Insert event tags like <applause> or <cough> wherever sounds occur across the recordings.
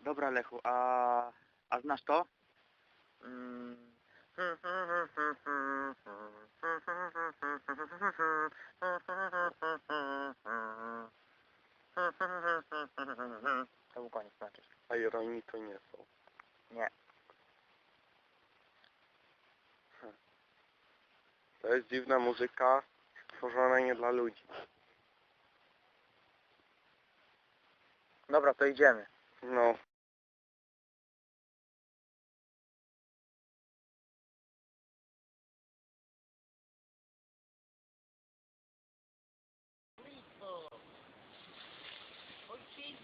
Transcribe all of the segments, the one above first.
Dobra Lechu, a, a znasz to? Mm. To był koniec znaczy. A ironii to nie są. Nie. To jest dziwna muzyka stworzona nie dla ludzi. Dobra, to idziemy. No.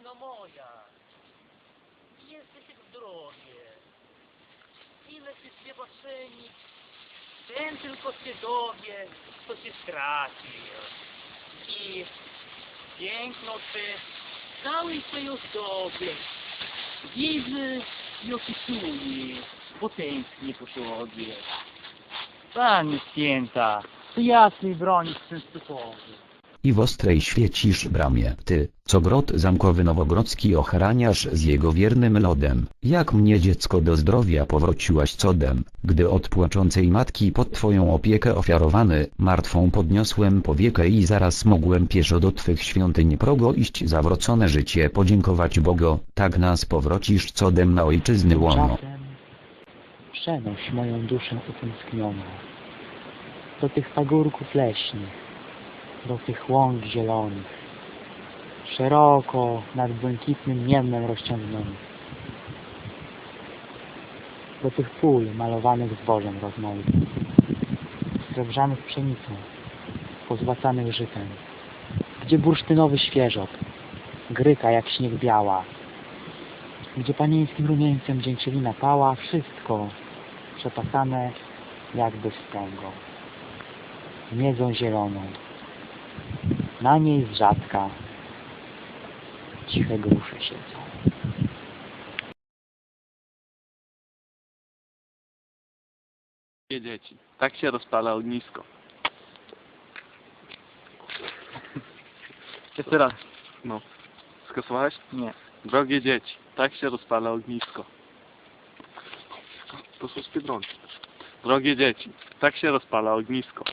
Ojczyzno moja, jesteś w drogę. Ile śpiewa szenik, ten tylko się dowie, co się stracił. I piękno w całej swej ozdobie. Widzę i opisuję, bo tęsknię po Tobie. Panie święta, to jasnej broni Częstochowy. I w ostrej świecisz bramie, ty, co grot zamkowy nowogrodzki ochraniasz z jego wiernym lodem. Jak mnie dziecko do zdrowia powróciłaś codem, gdy od płaczącej matki pod twoją opiekę ofiarowany, martwą podniosłem powiekę i zaraz mogłem pieszo do twych świątyń progo iść zawrócone życie podziękować Bogo, tak nas powrócisz codem na ojczyzny łono. Czasem przenoś moją duszę utęsknioną do tych pagórków leśnych, do tych łąk zielonych, szeroko nad błękitnym niemem rozciągniętych, do tych pól malowanych zbożem rozmaitym, srebrzanych pszenicą, pozłacanych żytem, gdzie bursztynowy świeżok, gryka jak śnieg biała, gdzie panieńskim rumieńcem dzięcielina pała, wszystko przepasane jakby wstęgą, miedzą zieloną. Na niej z rzadka ciche grusze siedzą. Dzieci. Tak się rozpala ognisko. <laughs> Jeszcze raz. No. Skasowałeś? Nie. Drogie dzieci. Tak się rozpala ognisko. To są spiedronki. Drogie dzieci. Tak się rozpala ognisko.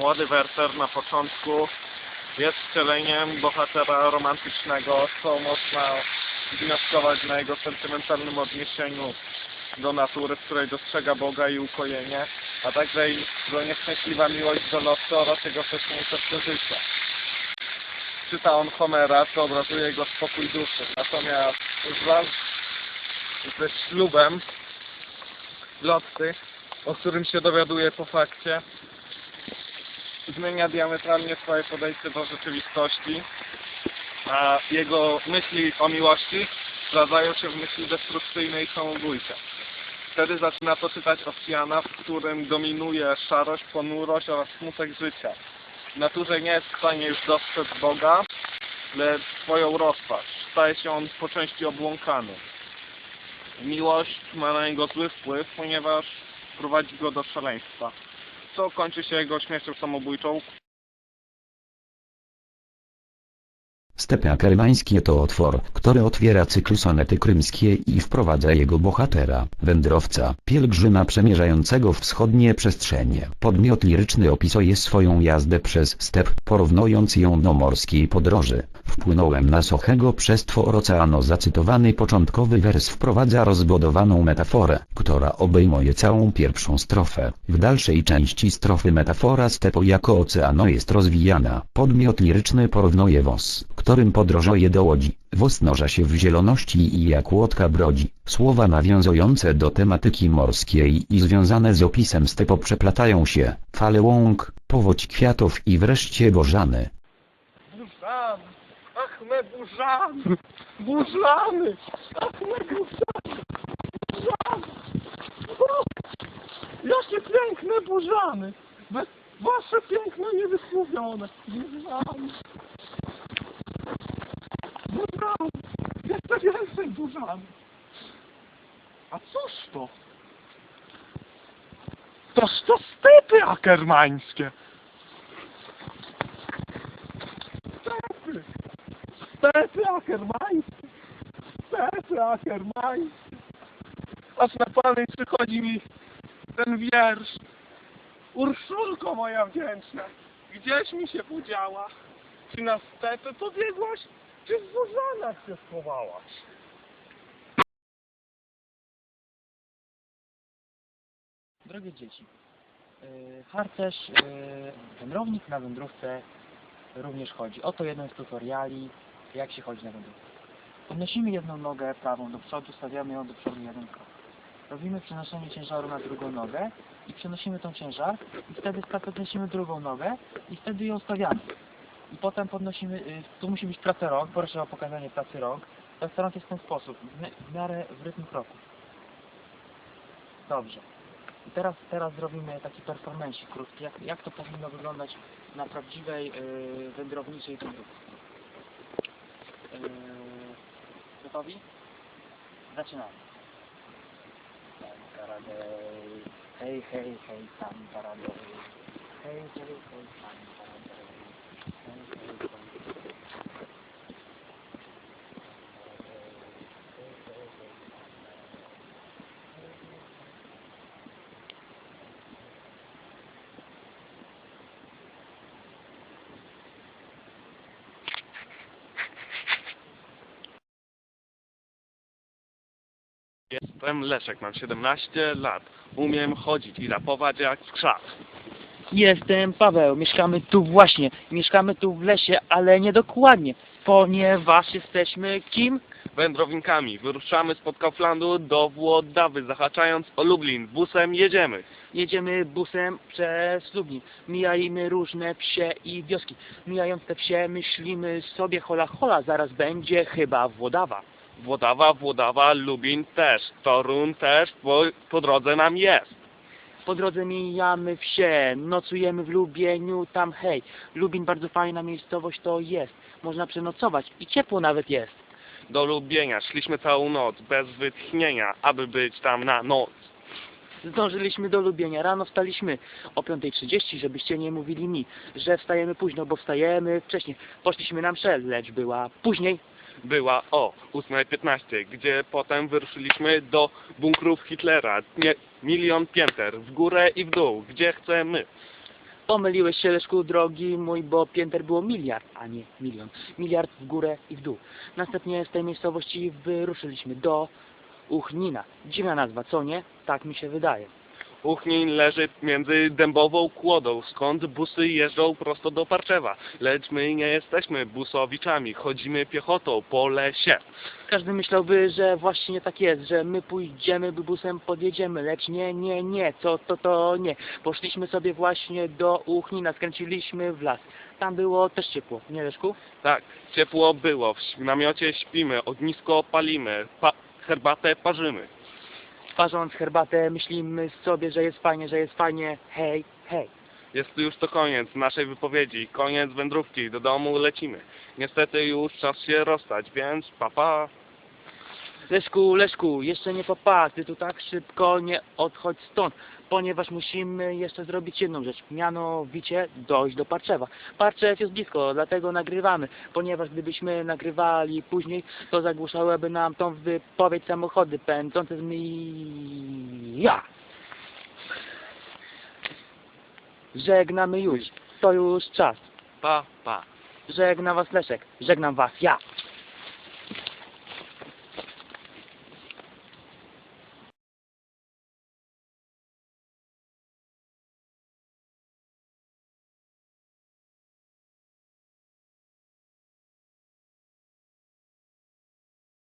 Młody Werter na początku jest wcieleniem bohatera romantycznego, co można wnioskować na jego sentymentalnym odniesieniu do natury, w której dostrzega Boga i ukojenie, a także jego nieszczęśliwa miłość do losu oraz jego pesymistyczne życie. Czyta on Homera, co obrazuje jego spokój duszy. Natomiast wraz ze ślubem Lotty, o którym się dowiaduje po fakcie, zmienia diametralnie swoje podejście do rzeczywistości, a jego myśli o miłości zradzają się w myśli destrukcyjne i samobójcze. Wtedy zaczyna to czytać Ossiana, w którym dominuje szarość, ponurość oraz smutek życia. W naturze nie jest w stanie już dostrzec Boga, lecz swoją rozpacz. Staje się on po części obłąkany. Miłość ma na niego zły wpływ, ponieważ prowadzi go do szaleństwa co kończy się jego śmiercią samobójczą. Stepia kerwańskie to otwór, który otwiera cykl sonety krymskie i wprowadza jego bohatera, wędrowca, pielgrzyma przemierzającego wschodnie przestrzenie. Podmiot liryczny opisuje swoją jazdę przez step, porównując ją do morskiej podróży. Wpłynąłem na Sochego przez twór Oceano zacytowany początkowy wers wprowadza rozbudowaną metaforę, która obejmuje całą pierwszą strofę. W dalszej części strofy metafora stepo jako oceano jest rozwijana. Podmiot liryczny porównuje wos, którym podróżuje do łodzi. Wos noża się w zieloności i jak łódka brodzi. Słowa nawiązujące do tematyki morskiej i związane z opisem stepo przeplatają się. Fale łąk, powódź kwiatów i wreszcie bożany. Burzany! Ach, me burzany! Burzany! Ach, me burzany! Burzany! O, Jakie piękne burzany! Wasze piękno niewysłowione! Burzany! Jeszcze A cóż to? Toż to stepy akermańskie! Stepy! Stepy akermańskie! Stepy akermańskie! Aż na pamięć przychodzi mi ten wiersz. Urszulko moja wdzięczna, gdzieś mi się podziała? Czy na stepy pobiegłaś, czy w Zuzanach się schowałaś? Drogie dzieci, yy, harcerz, yy, wędrownik na wędrówce również chodzi. Oto jeden z tutoriali, jak się chodzi na wędrówkę. Podnosimy jedną nogę prawą do przodu, stawiamy ją do przodu jeden krok. Robimy przenoszenie ciężaru na drugą nogę i przenosimy tą ciężar i wtedy podnosimy drugą nogę i wtedy ją stawiamy. I potem podnosimy, yy, tu musi być praca rąk, proszę o pokazanie pracy rąk. Praca rąk jest w ten sposób, w, mi- w miarę w rytm kroku. Dobrze. Teraz, teraz zrobimy taki performance krótki, jak, jak to powinno wyglądać na prawdziwej yy, wędrowniczej wędrówce. Yy, gotowi? Zaczynamy. Hej, hej, hej, tam. Hej, hej, hej, tam. Hej, hej, hej. Jestem Leszek, mam 17 lat. Umiem chodzić i rapować jak skrzat. Jestem Paweł, mieszkamy tu właśnie, mieszkamy tu w lesie, ale niedokładnie, ponieważ jesteśmy kim? Wędrownikami wyruszamy spod Kauflandu do Włodawy, zahaczając o Lublin. Busem jedziemy. Jedziemy busem przez Lublin, mijajmy różne wsie i wioski. Mijając te wsie myślimy sobie hola hola, zaraz będzie chyba Włodawa. Włodawa, Włodawa, Lubin też. Torun też po, po drodze nam jest. Po drodze mijamy wsie, nocujemy w Lubieniu, tam hej. Lubin bardzo fajna miejscowość to jest, można przenocować i ciepło nawet jest. Do Lubienia szliśmy całą noc, bez wytchnienia, aby być tam na noc. Zdążyliśmy do Lubienia, rano wstaliśmy o 5.30, żebyście nie mówili mi, że wstajemy późno, bo wstajemy wcześniej. Poszliśmy na mszę, lecz była później. Była o 8.15, gdzie potem wyruszyliśmy do bunkrów Hitlera. Nie, milion pięter, w górę i w dół, gdzie chcemy. Pomyliłeś się, Leszku, drogi mój, bo pięter było miliard, a nie milion. Miliard w górę i w dół. Następnie z tej miejscowości wyruszyliśmy do Uchnina. Dziwna nazwa, co nie? Tak mi się wydaje. Uchnin leży między dębową kłodą, skąd busy jeżdżą prosto do Parczewa. Lecz my nie jesteśmy busowiczami, chodzimy piechotą po lesie. Każdy myślałby, że właśnie tak jest, że my pójdziemy, by busem podjedziemy, lecz nie, nie, nie, co to, to nie. Poszliśmy sobie właśnie do Uchnina, skręciliśmy w las. Tam było też ciepło, nie Leszku? Tak, ciepło było, w namiocie śpimy, ognisko palimy, pa herbatę parzymy. Parząc herbatę, myślimy sobie, że jest fajnie, że jest fajnie, hej, hej. Jest już to koniec naszej wypowiedzi, koniec wędrówki, do domu lecimy. Niestety już czas się rozstać, więc papa. Pa. Leszku, Leszku, jeszcze nie papa, ty tu tak szybko nie odchodź stąd, ponieważ musimy jeszcze zrobić jedną rzecz, mianowicie dojść do Parczewa. Parczew jest blisko, dlatego nagrywamy, ponieważ gdybyśmy nagrywali później, to zagłuszałyby nam tą wypowiedź samochody pędzące z mi... Ja! Żegnamy już, to już czas. Pa, pa. Żegnam was Leszek, żegnam was ja.